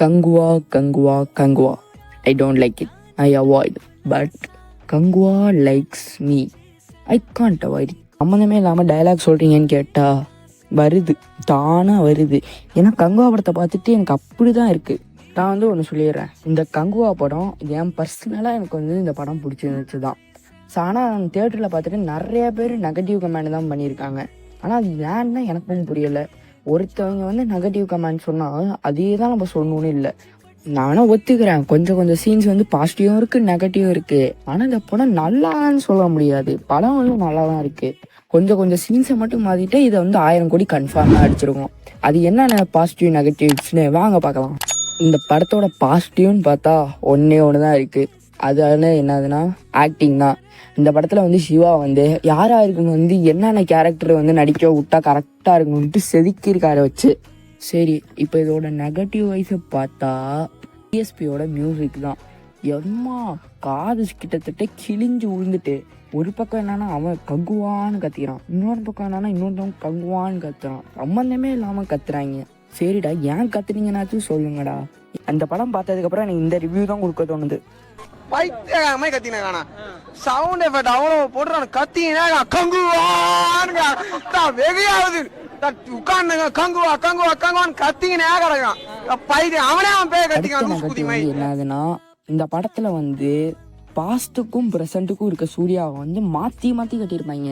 Kanguva Kanguva Kanguva I don't like it I avoid but Kanguva likes me I can't avoid சம்மந்தமே இல்லாமல் dialogue சொல்கிறீங்கன்னு கேட்டா வருது. தானாக வருது. ஏன்னா கங்குவா படத்தை பார்த்துட்டு எனக்கு அப்படி தான் இருக்குது நான் வந்து ஒன்று சொல்லிடுறேன். இந்த கங்குவா படம் என் பர்சனலாக எனக்கு வந்து இந்த படம் பிடிச்சிருந்துச்சு தான் ஸோ ஆனால் தேட்டரில் பார்த்துட்டு நிறைய பேர் நெகட்டிவ் கமெண்ட் தான் பண்ணியிருக்காங்க. ஆனால் அது ஏன்னா எனக்கும் புரியலை. ஒருத்தவங்க வந்து நெகட்டிவ் கமெண்ட் சொன்னால் அதே தான் நம்ம சொல்லணும்னு இல்லை. நானும் ஒத்துக்கிறேன். கொஞ்சம் கொஞ்சம் சீன்ஸ் வந்து பாசிட்டிவும் இருக்குது நெகட்டிவும் இருக்குது ஆனால் இந்த படம் நல்லான்னு சொல்ல முடியாது. படம் வந்து நல்லா தான் இருக்குது கொஞ்சம் கொஞ்சம் சீன்ஸை மட்டும் மாற்றிட்டு இதை வந்து ஆயிரம் கோடி கன்ஃபார்மாக அடிச்சிருக்கோம். அது என்னென்ன பாசிட்டிவ் நெகட்டிவ்ஸ்னு வாங்க பார்க்கலாம். இந்த படத்தோட பாசிட்டிவ்னு பார்த்தா ஒன்றே ஒன்று தான் இருக்குது அதான என்னதுன்னா ஆக்டிங் தான். இந்த படத்தில் வந்து சிவா வந்து யாராக இருக்கணும் வந்து என்னென்ன கேரக்டர் வந்து நடிக்க விட்டா கரெக்டாக இருக்குன்ட்டு செதுக்கியிருக்காரு வச்சு. சரி இப்போ இதோட நெகட்டிவ் வைஸை பார்த்தா டிஎஸ்பியோட மியூசிக் தான். எம்மா காது கிட்டத்தட்ட கிழிஞ்சு விழுந்துட்டு ஒரு பக்கம் என்னன்னா அவன் கங்குவான்னு கத்திக்கிறான். இன்னொரு பக்கம் என்னன்னா இன்னொருத்தவன் கங்குவான்னு கத்துறான். சம்மந்தமே இல்லாமல் கத்துறாங்க. சரிடா ஏன் கத்துனீங்கன்னாச்சும் சொல்லுங்கடா. அந்த படம் பார்த்ததுக்கப்புறம் எனக்கு இந்த ரிவ்யூ தான் கொடுக்க தோணுது. பைத்தியகாரமே கத்தின காணா சவுண்ட் எஃபெக்ட் அவ்வளவு போட்டுறான் கத்தினா கங்குவானுங்க வெகையாவது உட்காந்துங்க கங்குவா கங்குவா கங்குவான்னு கத்திங்கனே கிடக்கான் பைத்தியம் அவனே அவன் பேர் கத்திக்கான் லூசு நெகட்டிவ் குதி வந்து மாதிரி என்னதுன்னா இந்த படத்துல வந்து பாஸ்ட்டுக்கும் ப்ரெசண்ட்டுக்கும் இருக்க சூர்யாவை வந்து மாற்றி மாற்றி கட்டியிருப்பாங்க.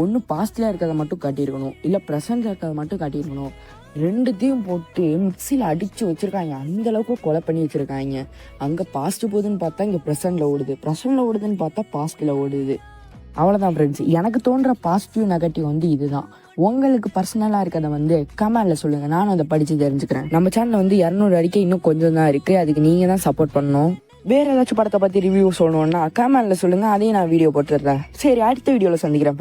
ஒன்று பாஸ்டில் இருக்கிறத மட்டும் காட்டியிருக்கணும். இல்லை ப்ரெசண்டில் இருக்கிறத மட்டும் காட்டியிருக்கணும். ரெண்டுத்தையும் போட்டு மிக்சியில் அடித்து வச்சுருக்காங்க. அந்தளவுக்கு கொலை பண்ணி வச்சுருக்காங்க. அங்கே பாஸ்ட் போகுதுன்னு பார்த்தா இங்கே ப்ரெசண்டில் ஓடுது. ப்ரெசண்டில் ஓடுதுன்னு பார்த்தா பாஸ்டில் ஓடுது. அவ்வளோதான் ஃப்ரெண்ட்ஸ் எனக்கு தோன்ற பாசிட்டிவ் நெகட்டிவ் வந்து இதுதான். உங்களுக்கு பர்சனலாக இருக்கிறத வந்து கமெண்டில் சொல்லுங்கள் நானும் அதை படித்து தெரிஞ்சுக்கிறேன். நம்ம சேனலில் வந்து இரநூறு அடிக்க இன்னும் கொஞ்சம் தான் இருக்குது அதுக்கு நீங்கள் தான் சப்போர்ட் பண்ணணும். வேறு ஏதாச்சும் படத்தை பற்றி ரிவ்யூ சொல்லணுன்னா கமெண்டில் சொல்லுங்கள் அதையும் நான் வீடியோ போட்டுடுறேன். சரி அடுத்த வீடியோவில் சந்திக்கிறேன்